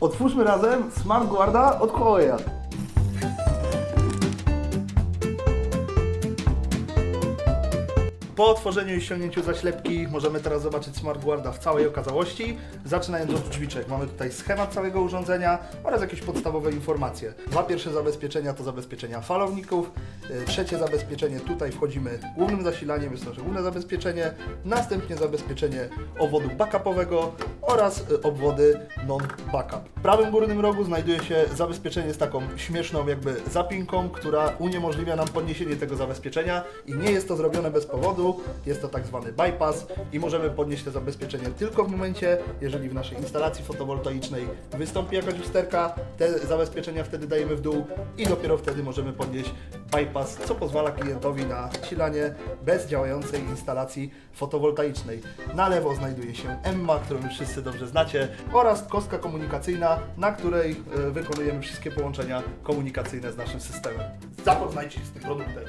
Otwórzmy razem Smart Guarda od Huawei'a. Po otworzeniu i ściągnięciu zaślepki możemy teraz zobaczyć Smart Guarda w całej okazałości. Zaczynając od drzwiczek, mamy tutaj schemat całego urządzenia oraz jakieś podstawowe informacje. Dwa pierwsze zabezpieczenia to zabezpieczenia falowników. Y, Trzecie zabezpieczenie, tutaj wchodzimy głównym zasilaniem, jest nasze główne zabezpieczenie. Następnie zabezpieczenie obwodu backupowego oraz y, obwody non-backup. W prawym górnym rogu znajduje się zabezpieczenie z taką śmieszną jakby zapinką, która uniemożliwia nam podniesienie tego zabezpieczenia i nie jest to zrobione bez powodu. Jest to tak zwany bypass i możemy podnieść to zabezpieczenie tylko w momencie, jeżeli w naszej instalacji fotowoltaicznej wystąpi jakaś usterka, te zabezpieczenia wtedy dajemy w dół i dopiero wtedy możemy podnieść bypass, co pozwala klientowi na zasilanie bez działającej instalacji fotowoltaicznej. Na lewo znajduje się EMMA, którą już wszyscy dobrze znacie, oraz kostka komunikacyjna, na której e, wykonujemy wszystkie połączenia komunikacyjne z naszym systemem. Zapoznajcie się z tym produktem.